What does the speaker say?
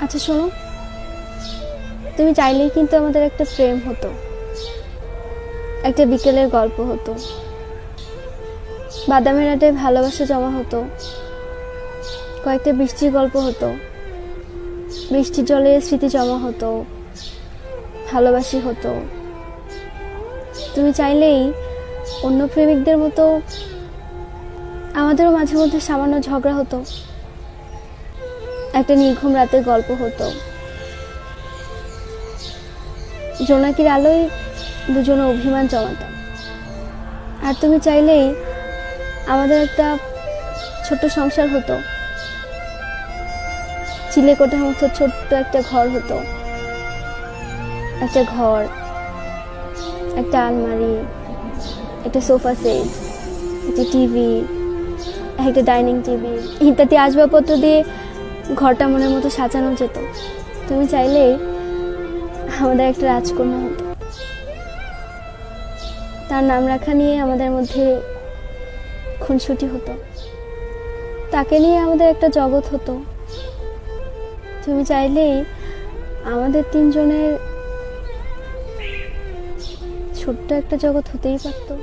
আচ্ছা শোনো। তুমি চাইলেই কিন্তু আমাদের একটা প্রেম হতো। একটা বিকেলের গল্প হতো। বাদামের আটে ভালোবাসা জমা হতো। কয়েকটা বৃষ্টির গল্প হতো। বৃষ্টির জলে স্মৃতি জমা হতো। ভালোবাসি হতো। তুমি চাইলেই অন্য প্রেমিকদের মতো আমাদেরও মাঝে মধ্যে সামান্য ঝগড়া হতো। একটা নির্ঘুম রাতের গল্প হতো। জোনাকির আলোয় দুজনে অভিমান জমাতাম। আর তুমি চাইলেই আমাদের একটা ছোট্ট সংসার হতো। চিলে মতো ছোট্ট একটা ঘর হতো। একটা ঘর, একটা আলমারি, একটা সোফা সেট, একটা টিভি, একটা ডাইনিং টেবিল ইত্যাদি আসবাবপত্র দিয়ে ঘরটা মনের মতো সাজানো যেত। তুমি চাইলেই আমাদের একটা রাজকন্যা হতো। তার নাম রাখা নিয়ে আমাদের মধ্যে খুনসুটি হতো। তাকে নিয়ে আমাদের একটা জগৎ হতো। তুমি চাইলেই আমাদের তিনজনের ছোট্ট একটা জগৎ হতেই পারতো।